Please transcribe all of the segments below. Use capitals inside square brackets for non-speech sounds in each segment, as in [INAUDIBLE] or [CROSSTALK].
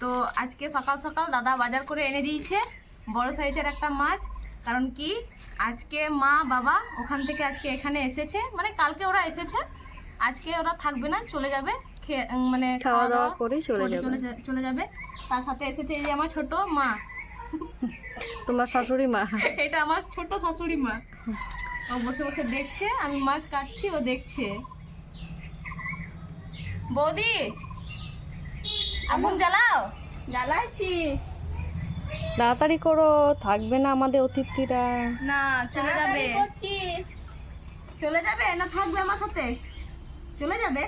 তো আজকে সকাল সকাল দাদা বাজার করে এনে দিয়েছে। বড় সাইজের একটা মাছ। কারণ কি? আজকে মা বাবা ওখান থেকে আজকে এখানে এসেছে। মানে কালকে ওরা এসেছে। আজকে ওরা থাকবে না চলে যাবে। মানে খাওয়া দাওয়া করে চলে যাবে। চলে যাবে। তার সাথে এসেছে এই যে আমার ছোট মা। তোমার শাশুড়ি মা। [LAUGHS] এটা আমার ছোট শাশুড়ি মা। ও বসে বসে দেখছে আমি মাছ কাটছি ও দেখছে। বৌদি আগুন জ্বালাও। জ্বালাইছি। তাড়াতাড়ি করো থাকবে না আমাদের অতিথিরা। না চলে যাবে। করছি। চলে যাবে? না থাকবে আমার সাথে। চলে যাবে?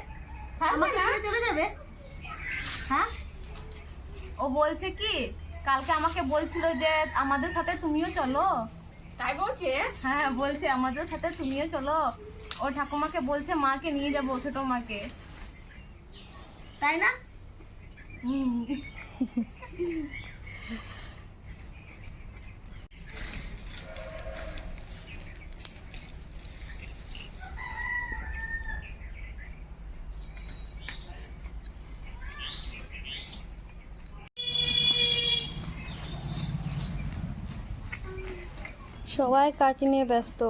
আমাকে ছেড়ে চলে যাবে? হ্যাঁ? ও বলছে কি কালকে আমাকে বলছিল যে আমাদের সাথে তুমিও চলো। তাই বলছে? হ্যাঁ বলছে আমাদের সাথে তুমিও চলো। ও ঠাকুমাকে বলছে মাকে নিয়ে যাব ছোট মাকে। তাই না? সবাই কাকি নিয়ে ব্যস্ত।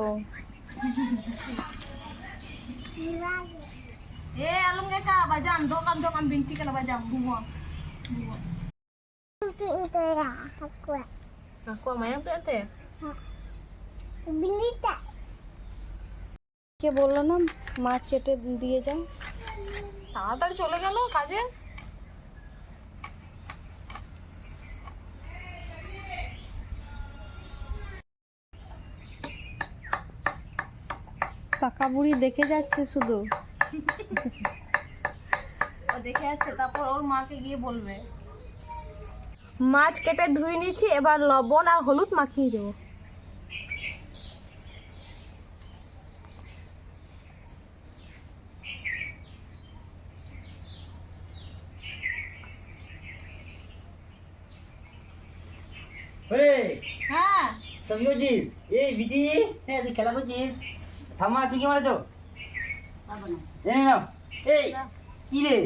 এ আলুম কেকা বাজান দোকান দোকান বিন্তি কেন বাজান ঘুমো। কে বলল না? মাছ কেটে দিয়ে যান। তাড়াতাড়ি চলে গেল কাজে। পাকা বুড়ি দেখে যাচ্ছে শুধু। [LAUGHS] ও দেখে যাচ্ছে তারপর ওর মাকে গিয়ে বলবে। মাছ কেটে ধুয়ে নিয়েছি এবার লবণ আর হলুদ মাখিয়ে দেবো। হ্যাঁ। সবজি করছিস এই বিটি হ্যাঁ তুই খেলা করছিস? ঠাম্মা তুই কি মারেছো? এই কি রে?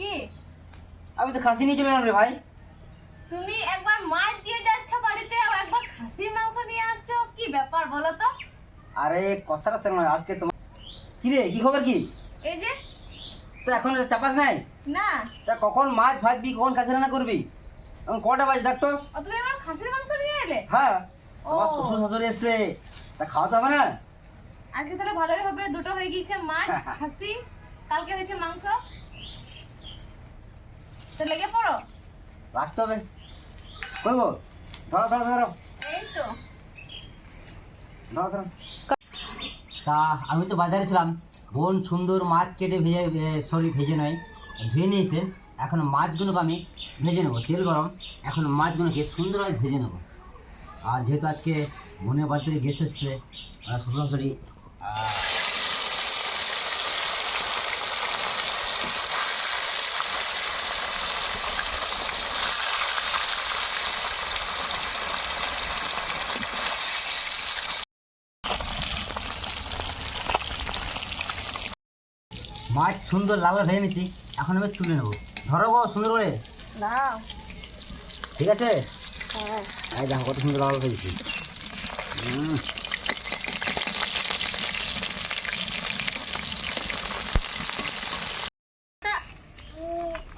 কি? আমি তো খাসি নিয়ে চলে এলাম রে ভাই। তুমি একবার মাছ দিয়ে যাচ্ছ বাড়িতে আর একবার খাসি মাংস নিয়ে আসছো? কি ব্যাপার বলো তো? আরে কথাটা শোনো আজকে তোমার কি রে কি খবর কি? এই যে তো এখন চাপাস নাই? না। তা কখন মাছ ভাজবি কখন খাসি রান্না করবি? এখন কটা বাজে দেখ তো। ও তুমি এবার খাসির মাংস নিয়ে এলে? হ্যাঁ। আমার শ্বশুর শাশুড়ি এসছে। তা খাওয়া তো হবে না? আজকে তাহলে ভালোই হবে। দুটো হয়ে গিয়েছে মাছ [LAUGHS] খাসি কালকে হয়েছে মাংস। তো লেগে পড়ো? রাখতে হবে কই ধরো ধরো ধরো। এই তো। ধরো ধরো। তা আমি তো বাজারে ছিলাম। বোন সুন্দর মাছ কেটে ভেজে সরি ভেজে নয়। ধুয়ে নিয়েছে। এখন মাছগুলোকে আমি ভেজে নেব। তেল গরম। এখন মাছগুলোকে সুন্দরভাবে ভেজে নেব। আর যেহেতু আজকে বোনের বাড়ি থেকে গেস্ট এসছে শ্বশুর শাশুড়ি মাছ সুন্দর লাল ভেজে নিচ্ছি এখন আমি তুলে নেব। ধরো গো সুন্দর করে। ঠিক আছে? এই দেখো কত সুন্দর লাল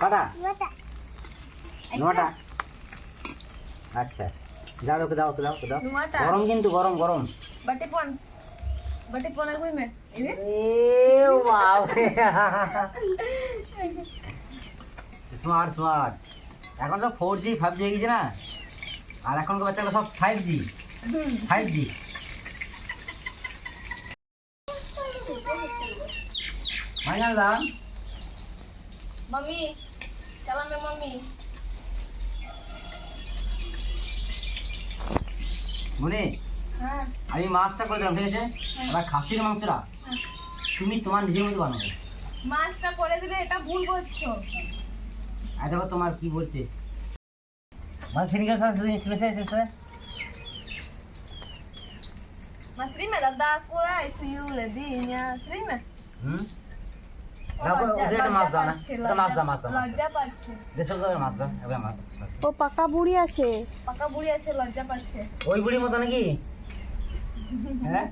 কটা? নটা। আচ্ছা। যাও ওকে দাও ওকে দাও ওকে দাও। গরম কিন্তু গরম গরম। বাটি পন। বাটি পন আর স্মার্ট স্মার্ট এখন সব ফোর জি ফাইভ জি হয়ে গেছে না? আর এখন তো বাচ্চাগুলো সব five G five G final দাম? মামি চালান মামি মনে আমি মাছটা করে দিলাম ঠিক আছে? এবার খাসির মাংসটা তুমি তোমার নিজের মতো বানাবে। মাছটা করে দিলে এটা ভুল করছ। আর দেখো তোমার কি বলছে। মাছ ফিনিকাল special special Mas prima da da cura esse yule dinha prima হুম। ও পাকা বুড়ি আছে। পাকা বুড়ি আছে লজ্জা পাচ্ছে। ওই বুড়ির মতো নাকি? হ্যাঁ?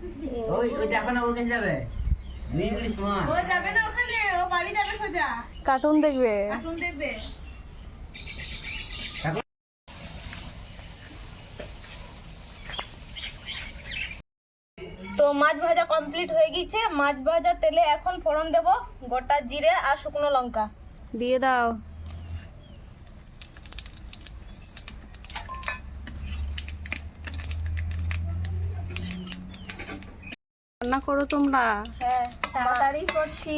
ওই ওই দেখো না ওর কাছে যাবে। ও যাবে না ওখানে ও বাড়ি যাবে সোজা। কার্টুন দেখবে। এখন দেখবে। তো মাছ ভাজা কমপ্লিট হয়ে গেছে। মাছ ভাজা তেলে এখন ফোড়ন দেব গোটা জিরে আর শুকনো লঙ্কা। দিয়ে দাও। রান্না করো তোমরা? হ্যাঁ তাড়াতাড়ি করছি।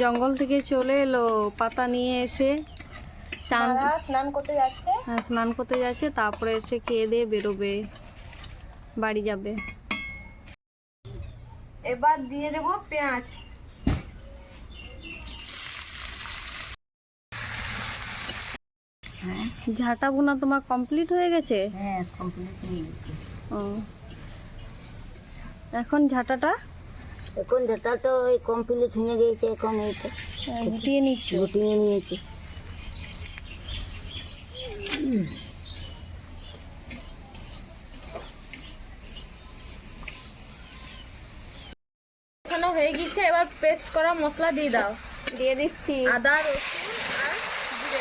জঙ্গল থেকে চলে এলো পাতা নিয়ে এসে স্নান করতে যাচ্ছে। হ্যাঁ, স্নান করতে যাচ্ছে তারপরে এসে খেয়ে দিয়ে বেরোবে বাড়ি যাবে। এবার দিয়ে দেব পেঁয়াজ। ঝাঁটা বোনা তোমার কমপ্লিট হয়ে গেছে? হ্যাঁ কমপ্লিট ও এখন ঝাঁটাটা? এখন যেটা তো ওই কমপ্লিট হয়ে গিয়েছে এখন এই তো গুটিয়ে নিচ্ছ। গুটিয়ে নিয়েছি। হয়ে গেছে এবার পেস্ট করা মশলা দিয়ে দাও। দিয়ে দিচ্ছি। আদা রসুন আর জিরে।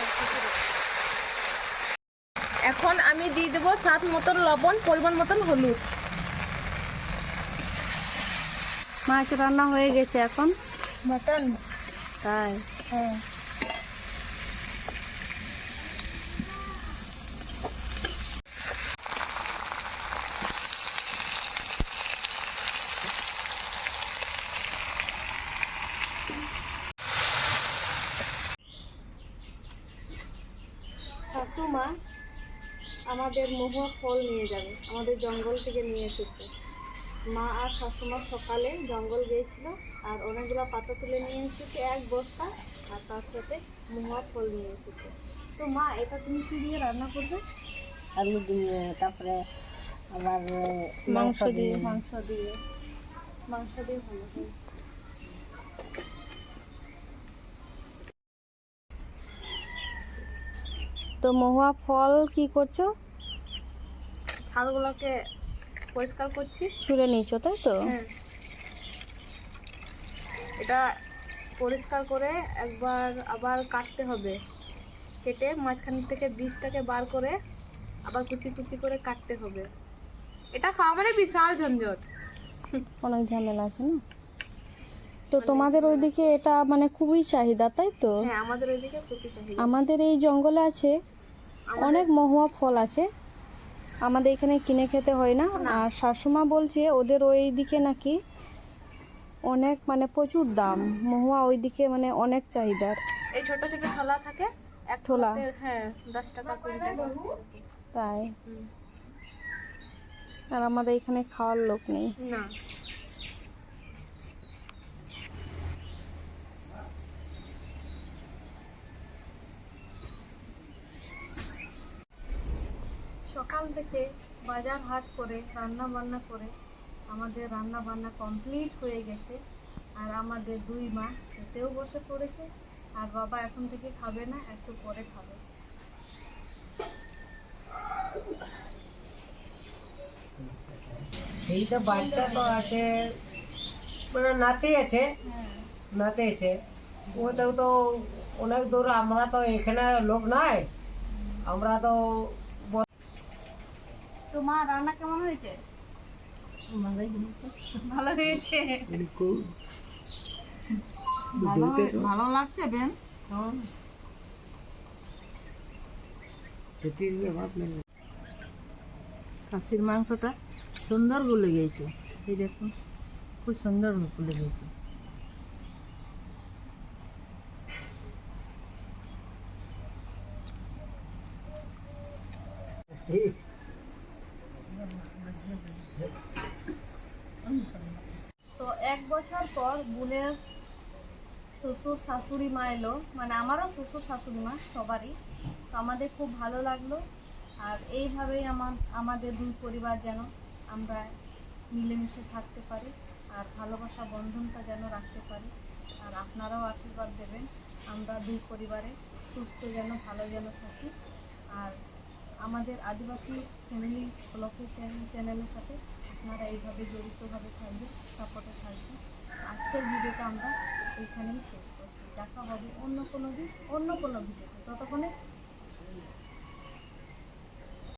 এখন আমি দিয়ে দেবো স্বাদ মতন লবণ পরিমাণ মতন হলুদ। মাছ রান্না হয়ে গেছে এখন। মটন? তাই। হ্যাঁ। শাশুমা আমাদের মহুয়া ফল নিয়ে যাবে। আমাদের জঙ্গল থেকে নিয়ে এসেছে। মা আর শাশুমা সকালে জঙ্গল গিয়েছিল আর অনেকগুলো পাতা তুলে নিয়ে এসেছে এক বস্তা আর তার সাথে মহুয়া ফল নিয়ে এসেছে। তো মা এটা তুমি কি দিয়ে রান্না করবে? আলু দিয়ে তারপরে আবার মাংস দিয়ে মাংস দিয়ে। মাংস দিয়ে ভালো হয় তো মহুয়া ফল কি করছ? ছালগুলোকে পরিষ্কার করছি। ছুঁড়ে নিয়েছো তাই তো? হ্যাঁ। এটা পরিষ্কার করে একবার আবার কাটতে হবে। কেটে মাঝখান থেকে বীজটাকে বার করে আবার কুচি কুচি করে কাটতে হবে। এটা খাওয়া মানে বিশাল ঝঞ্ঝট। অনেক ঝামেলা আছে না? তো তোমাদের ওইদিকে এটা মানে খুবই চাহিদা তাই তো? হ্যাঁ আমাদের ওইদিকে চাহিদা। আমাদের এই জঙ্গলে আছে অনেক মহুয়া ফল আছে। আমাদের এখানে কিনে খেতে হয় না। আর শাশুমা বলছে ওদের ওই দিকে নাকি অনেক মানে প্রচুর দাম। মহুয়া ওই দিকে মানে অনেক চাহিদার। এই ছোট ছোট ঠোলা থাকে এক ঠোলা। হ্যাঁ দশ টাকা কুড়ি টাকা। তাই। আর আমাদের এখানে খাওয়ার লোক নেই। না সকাল থেকে বাজার হাট করে রান্না বান্না করে আমাদের রান্না বান্না কমপ্লিট হয়ে গেছে। আর আমাদের দুই মা খেতেও বসে পড়েছে আর বাবা এখন থেকে খাবে না একটু পরে খাবে। সেই তো বাচ্চা তো আছে মানে নাতি আছে হ্যাঁ। নাতি আছে। ওটাও তো অনেক দূর আমরা তো এখানে লোক নাই আমরা তো তো মা রান্না কেমন হয়েছে? ভালো হয়েছে? ভালো লাগছে বেন? খাসির মাংসটা সুন্দর গুলে গেছে। এই দেখুন খুব সুন্দর গুলে গেছে। তো এক বছর পর বোনের শ্বশুর শাশুড়ি মা এলো। মানে আমারও শ্বশুর শাশুড়ি মা, সবারই। তো আমাদের খুব ভালো লাগল। আর এইভাবেই আমার, আমাদের দুই পরিবার যেন আমরা মিলেমিশে থাকতে পারি আর ভালোবাসা বন্ধনটা যেন রাখতে পারি। আর আপনারাও আশীর্বাদ দেবেন। আমরা দুই পরিবারে সুস্থ যেন, ভালো যেন থাকি। আর আমাদের আদিবাসী ফ্যামিলি ব্লকের চ্যানেল চ্যানেলের সাথে আপনারা এইভাবে জড়িতভাবে থাকবেন, সাপোর্টে থাকবেন। আজকের ভিডিওটা আমরা এখানেই শেষ করছি। দেখা হবে অন্য কোনো দিন, অন্য কোনো ভিডিওতে। ততক্ষণে